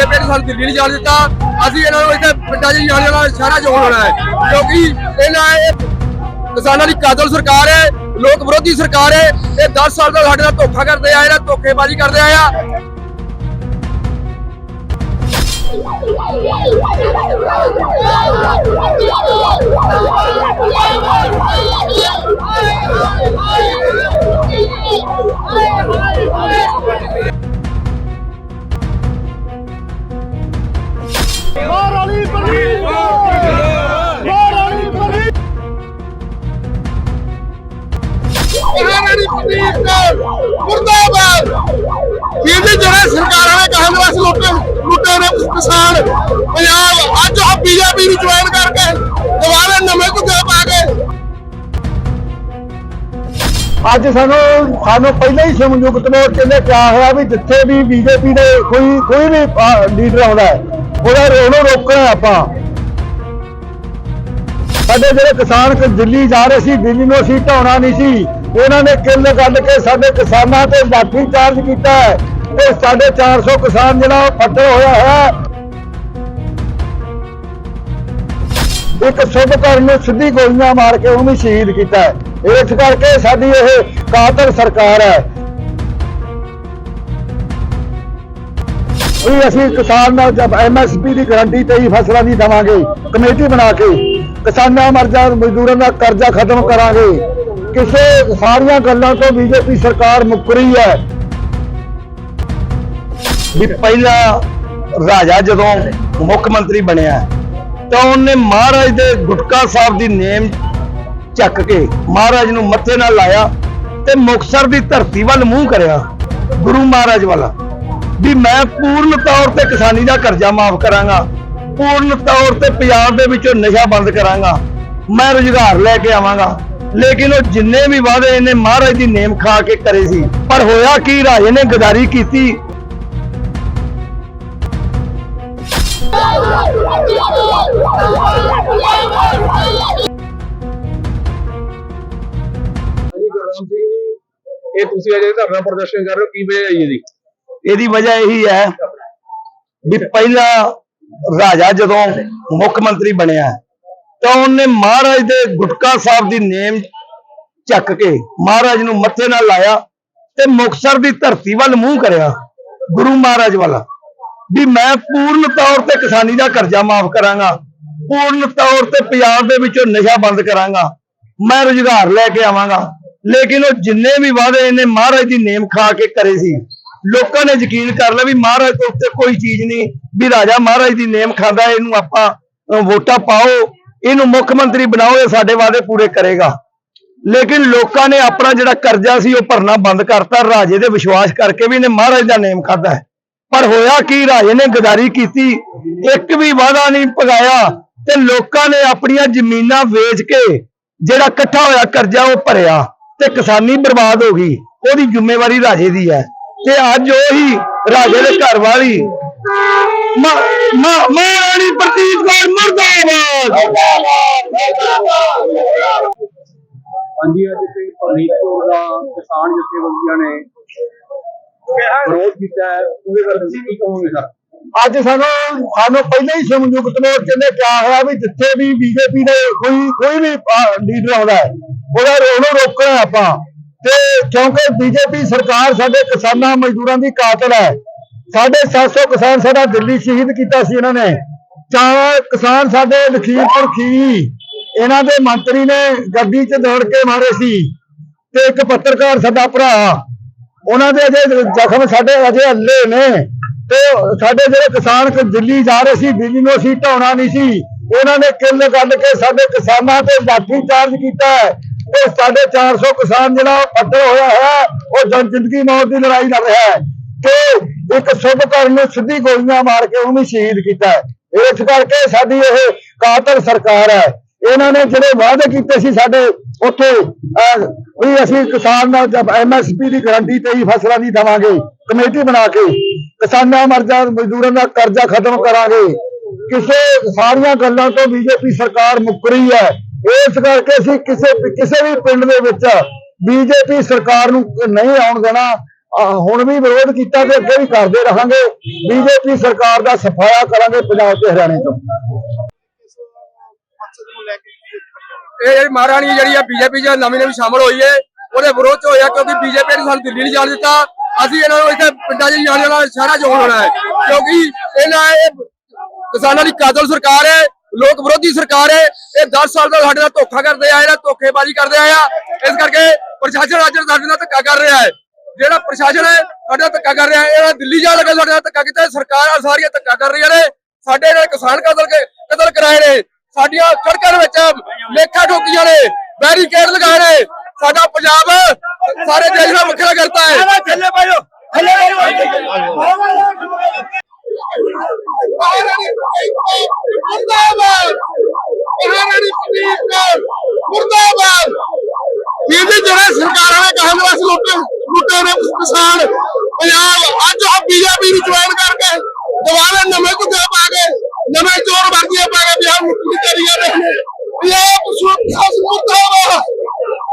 BJP ਨੇ ਸਾਨੂੰ ਦਿੱਲੀ ਨਹੀਂ ਜਾਣ ਦਿੱਤਾ। ਅਸੀਂ ਇਹਨਾਂ ਨੂੰ ਇੱਥੇ ਪਿੰਡਾਂ 'ਚ ਜਾਣ ਜਾਣਾ ਸ਼ਹਿਰਾਂ 'ਚ ਹੋਣਾ ਹੈ। ਕਿਉਂਕਿ ਇਹਨਾਂ ਇਹ ਕਿਸਾਨਾਂ ਦੀ ਕਾਤਲ ਸਰਕਾਰ ਹੈ, ਲੋਕ ਵਿਰੋਧੀ ਸਰਕਾਰ ਹੈ। ਇਹ 10 ਸਾਲ ਤੋਂ ਸਾਡੇ ਨਾਲ ਧੋਖਾ ਕਰਦੇ ਆਏ ਨਾ, ਧੋਖੇਬਾਜ਼ੀ ਕਰਦੇ ਆਏ ਆ। ਵਾਲੀ ਪਨੀਰ ਵਾਲੀ ਪਨੀਰ ਮਹਾਰਾਣੀ ਪ੍ਰਦੀਪ ਕੌਰ ਮੁਰਦਾਬਾਦ ਜਿਹਦੇ ਜਿਹੜੇ ਸਰਕਾਰਾਂ ਨੇ ਕਹੇ ਨੇ ਲੁੱਟੇ ਨੇ ਕਿਸਾਨ ਪੰਜਾਬ ਅੱਜ ਉਹ ਬੀਜੇਪੀ ਨੂੰ ਜੁਆਇਨ ਅੱਜ ਸਾਨੂੰ ਸਾਨੂੰ ਪਹਿਲਾਂ ਹੀ ਸੰਯੁਕਤ ਮੋਰਚੇ ਨੇ ਕਿਹਾ ਹੋਇਆ ਵੀ ਜਿੱਥੇ ਵੀ ਬੀਜੇਪੀ ਦੇ ਕੋਈ ਕੋਈ ਵੀ ਲੀਡਰ ਆਉਂਦਾ ਹੈ, ਉਹਦਾ ਉਹਨੂੰ ਰੋਕਣਾ ਆਪਾਂ। ਸਾਡੇ ਜਿਹੜੇ ਕਿਸਾਨ ਦਿੱਲੀ ਜਾ ਰਹੇ ਸੀ, ਦਿੱਲੀ ਨੂੰ ਅਸੀਂ ਢਾਉਣਾ ਨਹੀਂ ਸੀ। ਉਹਨਾਂ ਨੇ ਕਿੱਲ ਕੱਢ ਕੇ ਸਾਡੇ ਕਿਸਾਨਾਂ ਤੇ ਲਾਠੀ ਚਾਰਜ ਕੀਤਾ ਹੈ। ਤੇ ਸਾਡੇ 400 ਕਿਸਾਨ ਜਿਹੜਾ ਉਹ ਫੱਟੜ ਹੋਇਆ ਹੈ। ਇੱਕ ਸ਼ੁਭ ਕਰਨ ਨੂੰ ਸਿੱਧੀ ਗੋਲੀਆਂ ਮਾਰ ਕੇ ਉਹਨੂੰ ਸ਼ਹੀਦ ਕੀਤਾ ਹੈ। ਇਸ ਕਰਕੇ ਸਾਡੀ ਇਹ ਕਾਤਲ ਸਰਕਾਰ ਹੈ। ਵੀ ਅਸੀਂ ਕਿਸਾਨ ਨਾਲ ਜਬ ਐਮਐਸਪੀ ਦੀ ਗਾਰੰਟੀ ਤੇ ਹੀ ਫਸਲਾਂ ਦੀ ਦਵਾਂਗੇ, ਕਮੇਟੀ ਬਣਾ ਕੇ ਕਿਸਾਨਾਂ ਮਰਜ਼ਾ ਮਜ਼ਦੂਰਾਂ ਦਾ ਕਰਜ਼ਾ ਖਤਮ ਕਰਾਂਗੇ। ਕਿਸੇ ਸਾਰੀਆਂ ਗੱਲਾਂ ਤੋਂ ਬੀਜੇਪੀ ਸਰਕਾਰ ਮੁੱਕਰੀ ਹੈ। ਵੀ ਪਹਿਲਾ ਰਾਜਾ ਜਦੋਂ ਮੁੱਖ ਮੰਤਰੀ ਬਣਿਆ, ਤਾਂ ਉਹਨੇ ਮਹਾਰਾਜ ਦੇ ਗੁਟਕਾ ਸਾਹਿਬ ਦੀ ਨੇਮ ਚੱਕ ਕੇ ਮਹਾਰਾਜ ਨੂੰ ਮੱਥੇ ਨਾਲ ਲਾਇਆ ਤੇ ਮੁਕਸਰ ਦੀ ਧਰਤੀ ਵੱਲ ਮੂੰਹ ਕਰਿਆ, ਗੁਰੂ ਮਹਾਰਾਜ ਵਾਲਾ, ਵੀ ਮੈਂ ਪੂਰਨ ਤੌਰ ਤੇ ਕਿਸਾਨੀ ਦਾ ਕਰਜ਼ਾ ਮਾਫ ਕਰਾਂਗਾ, ਪੂਰਨ ਤੌਰ ਤੇ ਪੰਜਾਬ ਦੇ ਵਿੱਚੋਂ ਨਸ਼ਾ ਬੰਦ ਕਰਾਂਗਾ, ਮੈਂ ਰੁਜ਼ਗਾਰ ਲੈ ਕੇ ਆਵਾਂਗਾ। ਲੇਕਿਨ ਉਹ ਜਿੰਨੇ ਵੀ ਵਾਅਦੇ ਇਹਨੇ ਮਹਾਰਾਜ ਦੀ ਨੇਮ ਖਾ ਕੇ ਕਰੇ ਸੀ, ਪਰ ਹੋਇਆ ਕੀ, ਰਾਜੇ ਨੇ ਗਦਾਰੀ ਕੀਤੀ। ਹਾਂਜੀ ਸਿੰਘ ਜੀ ਇਹ ਤੁਸੀਂ ਅਜੇ ਧਰਨਾ ਪ੍ਰਦਰਸ਼ਨ ਕਰ ਰਹੇ ਹੋ ਕੀ ਵਜ੍ਹਾ ਹੈ ਜੀ ਇਹਦੀ? ਵਜ੍ਹਾ ਇਹੀ ਹੈ ਵੀ ਪਹਿਲਾ ਰਾਜਾ ਜਦੋਂ ਮੁੱਖ ਮੰਤਰੀ ਬਣਿਆ ਤਾਂ ਉਹਨੇ ਮਹਾਰਾਜ ਦੇ ਗੁਟਕਾ ਸਾਹਿਬ ਦੀ ਨੇਮ ਚੱਕ ਕੇ ਮਹਾਰਾਜ ਨੂੰ ਮੱਥੇ ਨਾਲ ਲਾਇਆ ਤੇ ਮੁਕਸਰ ਦੀ ਧਰਤੀ ਵੱਲ ਮੂੰਹ ਕਰਿਆ, ਗੁਰੂ ਮਹਾਰਾਜ ਵੱਲ, ਵੀ ਮੈਂ ਪੂਰਨ ਤੌਰ ਤੇ ਕਿਸਾਨੀ ਦਾ ਕਰਜ਼ਾ ਮਾਫ ਕਰਾਂਗਾ, ਪੂਰਨ ਤੌਰ ਤੇ ਪੰਜਾਬ ਦੇ ਵਿੱਚੋਂ ਨਸ਼ਾ ਬੰਦ ਕਰਾਂਗਾ, ਮੈਂ ਰੁਜ਼ਗਾਰ ਲੈ ਕੇ ਆਵਾਂਗਾ। ਲੇਕਿਨ ਉਹ ਜਿੰਨੇ ਵੀ ਵਾਅਦੇ ਇਹਨੇ ਮਹਾਰਾਜ ਦੀ ਨੇਮ ਖਾ ਕੇ ਕਰੇ ਸੀ, ਲੋਕਾਂ ਨੇ ਯਕੀਨ ਕਰ ਲਿਆ ਵੀ ਮਹਾਰਾਜ ਦੇ ਉੱਤੇ ਕੋਈ ਚੀਜ਼ ਨਹੀਂ, ਵੀ ਰਾਜਾ ਮਹਾਰਾਜ ਦੀ ਨੇਮ ਖਾਂਦਾ, ਇਹਨੂੰ ਆਪਾਂ ਵੋਟਾਂ ਪਾਓ, ਇਹਨੂੰ ਮੁੱਖ ਮੰਤਰੀ ਬਣਾਓ, ਇਹ ਸਾਡੇ ਵਾਅਦੇ ਪੂਰੇ ਕਰੇਗਾ। ਲੇਕਿਨ ਲੋਕਾਂ ਨੇ ਆਪਣਾ ਜਿਹੜਾ ਕਰਜ਼ਾ ਸੀ, ਉਹ ਭਰਨਾ ਬੰਦ ਕਰਤਾ, ਰਾਜੇ ਦੇ ਵਿਸ਼ਵਾਸ ਕਰਕੇ ਵੀ ਇਹਨੇ ਮਹਾਰਾਜ ਦਾ ਨੇਮ ਖਾਦਾ ਪਰ ਹੋਇਆ ਕੀ, ਰਾਜੇ ਨੇ ਗਦਾਰੀ ਕੀਤੀ, ਇੱਕ ਵੀ ਵਾਅਦਾ ਨਹੀਂ ਪਗਾਇਆ ਤੇ ਲੋਕਾਂ ਨੇ ਆਪਣੀਆਂ ਜ਼ਮੀਨਾਂ ਵੇਚ ਕੇ ਜਿਹੜਾ ਇਕੱਠਾ ਹੋਇਆ ਕਰਜ਼ਾ ਉਹ ਭਰਿਆ। ਤੇ ਕਿਸਾਨੀ ਬਰਬਾਦ ਹੋ ਗਈ। ਉਹਦੀ ਜ਼ਿੰਮੇਵਾਰੀ ਰਾਜੇ ਦੀ ਹੈ। ਤੇ ਅੱਜ ਉਹੀ ਰਾਜੇ ਦੇ ਘਰ ਵਾਲੀ ਮਾ ਮਾ ਮਹਾਰਾਣੀ ਪ੍ਰਦੀਪ ਕੌਰ ਮੁਰਦਾਬਾਦ। ਹਾਂਜੀ ਅੱਜ ਤੇ ਫਰੀਦਕੋਟ ਦਾ ਕਿਸਾਨ ਜਥੇਬੰਦੀਆਂ ਨੇ ਵਿਰੋਧ ਕੀਤਾ ਹੈ। ਉਹਦੇ ਬਾਰੇ ਤੁਸੀਂ ਕੀ ਕਹੋਗੇ ਸਰ? ਅੱਜ ਸਾਨੂੰ ਸਾਨੂੰ ਪਹਿਲਾਂ ਹੀ ਸੰਯੁਕਤ ਮੋਰਚੇ ਨੇ ਕਿਹਾ ਹੋਇਆ ਵੀ ਜਿੱਥੇ ਵੀ ਬੀਜੇਪੀ ਦੇ ਕੋਈ ਕੋਈ ਵੀ ਲੀਡਰ ਆਉਂਦਾ ਹੈ ਉਹਦਾ ਉਹਨੂੰ ਰੋਕਣਾ ਆਪਾਂ। ਤੇ ਕਿਉਂਕਿ ਬੀਜੇਪੀ ਸਰਕਾਰ ਸਾਡੇ ਕਿਸਾਨਾਂ ਮਜ਼ਦੂਰਾਂ ਦੀ ਕਾਤਲ ਹੈ। ਸਾਡੇ 700 ਕਿਸਾਨ ਸਾਡਾ ਦਿੱਲੀ ਸ਼ਹੀਦ ਕੀਤਾ ਸੀ ਇਹਨਾਂ ਨੇ। ਚਾਰ ਕਿਸਾਨ ਸਾਡੇ ਲਖੀਮਪੁਰ ਖੀਰੀ, ਇਹਨਾਂ ਦੇ ਮੰਤਰੀ ਨੇ ਗੱਡੀ 'ਚ ਦੌੜ ਕੇ ਮਾਰੇ ਸੀ। ਤੇ ਇੱਕ ਪੱਤਰਕਾਰ ਸਾਡਾ ਭਰਾ, ਉਹਨਾਂ ਦੇ ਅਜੇ ਜ਼ਖਮ ਸਾਡੇ ਅਜੇ ਹੱਲੇ ਨੇ। ਤੇ ਸਾਡੇ ਜਿਹੜੇ ਕਿਸਾਨ ਦਿੱਲੀ ਜਾ ਰਹੇ ਸੀ, ਦਿੱਲੀ ਨੂੰ ਅਸੀਂ ਢਾਉਣਾ ਨਹੀਂ ਸੀ। ਉਹਨਾਂ ਨੇ ਕਿੱਲ ਕੱਢ ਕੇ ਸਾਡੇ ਕਿਸਾਨਾਂ ਤੇ ਲਾਠੀ ਚਾਰਜ ਕੀਤਾ ਹੈ ਤੇ ਸਾਡੇ 400 ਕਿਸਾਨ ਜਿਹੜਾ ਉਹ ਹੋਇਆ ਹੈ, ਉਹ ਜਨ ਜ਼ਿੰਦਗੀ ਮੌਤ ਦੀ ਲੜਾਈ ਲੜ ਰਿਹਾ ਹੈ। ਤੇ ਇੱਕ ਸ਼ੁਭ ਕਰਨ ਨੂੰ ਸਿੱਧੀ ਗੋਲੀਆਂ ਮਾਰ ਕੇ ਉਹਨੂੰ ਸ਼ਹੀਦ ਕੀਤਾ ਇਸ ਕਰਕੇ ਸਾਡੀ ਇਹ ਕਾਤਲ ਸਰਕਾਰ ਹੈ। ਇਹਨਾਂ ਨੇ ਜਿਹੜੇ ਵਾਅਦੇ ਕੀਤੇ ਸੀ ਸਾਡੇ ਉੱਥੇ ਵੀ ਅਸੀਂ ਕਿਸਾਨ ਨਾਲ ਜਬ ਐਮਐਸਪੀ ਦੀ ਗਾਰੰਟੀ ਤੇ ਹੀ ਫਸਲਾਂ ਦੀ ਦਵਾਂਗੇ, ਕਮੇਟੀ ਬਣਾ ਕੇ ਕਿਸਾਨਾਂ ਮਰਜ਼ਾ ਮਜ਼ਦੂਰਾਂ ਦਾ ਕਰਜ਼ਾ ਖਤਮ ਕਰਾਂਗੇ। ਕਿਸੇ ਸਾਰੀਆਂ ਗੱਲਾਂ ਤੋਂ ਬੀਜੇਪੀ ਸਰਕਾਰ ਮੁੱਕ ਰਹੀ ਹੈ। ਇਸ ਕਰਕੇ ਅਸੀਂ ਕਿਸੇ ਕਿਸੇ ਵੀ ਪਿੰਡ ਦੇ ਵਿੱਚ ਬੀਜੇਪੀ ਸਰਕਾਰ ਨੂੰ ਨਹੀਂ ਆਉਣ ਦੇਣਾ ਹੁਣ ਵੀ ਵਿਰੋਧ ਕੀਤਾ ਤੇ ਅੱਗੇ ਵੀ ਕਰਦੇ ਰਹਾਂਗੇ। ਬੀਜੇਪੀ ਸਰਕਾਰ ਦਾ ਸਫਾਇਆ ਕਰਾਂਗੇ ਪੰਜਾਬ ਤੇ ਹਰਿਆਣੇ ਤੋਂ। ਇਹ ਜਿਹੜੀ ਮਹਾਰਾਣੀ ਜਿਹੜੀ ਆ ਬੀਜੇਪੀ ਚ ਨਵੀਂ ਨਵੀਂ ਸ਼ਾਮਲ ਹੋਈ ਹੈ ਉਹਦੇ ਵਿਰੋਧ ਚ ਹੋਇਆ ਕਿਉਂਕਿ ਬੀਜੇਪੀ ਨੇ ਸਾਨੂੰ ਦਿੱਲੀ ਨਹੀਂ ਜਾਣ ਦਿੱਤਾ। ਅਸੀਂ ਇਹਨਾਂ ਨੂੰ ਇੱਥੇ ਪਿੰਡਾਂ 'ਚ ਜਾਣ ਦੇਣਾ, ਸ਼ਹਿਰਾਂ 'ਚ ਹੋਣ ਹੋਣਾ ਹੈ। ਕਿਉਂਕਿ ਇਹਨਾਂ ਇਹ ਕਿਸਾਨਾਂ ਦੀ ਕਾਤਲ ਸਰਕਾਰ ਹੈ ਲੋਕ ਵਿਰੋਧੀ ਸਰਕਾਰ ਹੈ ਇਹ 10 ਸਾਲ ਤੋਂ ਸਾਡੇ ਨਾਲ ਧੋਖਾ ਕਰਦੇ ਆਏ ਨੇ ਧੋਖੇਬਾਜ਼ੀ ਕਰਦੇ ਆਏ ਆ ਇਸ ਕਰਕੇ ਪ੍ਰਸ਼ਾਸਨ ਅੱਜ ਸਾਡੇ ਨਾਲ ਧੱਕਾ ਕਰ ਰਿਹਾ ਹੈ। ਜਿਹੜਾ ਪ੍ਰਸ਼ਾਸਨ ਹੈ ਸਾਡੇ ਨਾਲ ਧੱਕਾ ਕਰ ਰਿਹਾ ਹੈ। ਇਹ ਦਿੱਲੀ ਜਾ ਲੱਗਾ ਸਾਡੇ ਨਾਲ ਧੱਕਾ ਕੀਤਾ ਸਰਕਾਰ ਸਾਰੀਆਂ ਧੱਕਾ ਕਰ ਰਹੀਆਂ ਨੇ। ਸਾਡੇ ਨਾਲ ਕਿਸਾਨ ਕਤਲ ਕੇ ਕਤਲ ਕਰਾਏ ਨੇ ਸਾਡੀਆਂ ਸੜਕਾਂ ਦੇ ਵਿੱਚ ਲੇਖਾਂ ਠੋਕੀਆਂ ਨੇ ਬੈਰੀਕੇਡ ਲਗਾਏ ਨੇ। ਸਾਡਾ ਪੰਜਾਬ ਸਾਰੇ ਦੇਸ਼ ਦਾ ਵੱਖਰਾ ਕਰਤਾ ਹੈ। ਥੱਲੇ ਪਾਇਓ ਥੱਲੇ मुर्दाबाद हरियाणा पुलिस मुर्दाबाद ਵੀਰ ਜੀ ਜਿਹੜੇ ਸਰਕਾਰਾਂ ਨੇ ਕਹਾਂ ਵਾਸ ਲੁੱਟੇ ਲੁੱਟੇ ਨੇ ਕਿਸਾਨ ਪੰਜਾਬ ਅੱਜ ਆ ਬੀਜੇਪੀ ਨੂੰ ਜੁਆਇਨ ਕਰਕੇ ਦੁਬਾਰਾ ਨਵੇਂ ਕੁੱਤੇ ਪਾ ਕੇ ਨਵੇਂ ਚੋਰ ਵਰਦੀਆਂ ਪਾ ਕੇ ਪੰਜਾਬ ਮੁੱਖ ਕਰੀ ਜਾ ਰਹੇ ਨੇ ਪੰਜਾਬ ਸੁਰੱਖਿਆ ਸੁਰੱਖਿਆ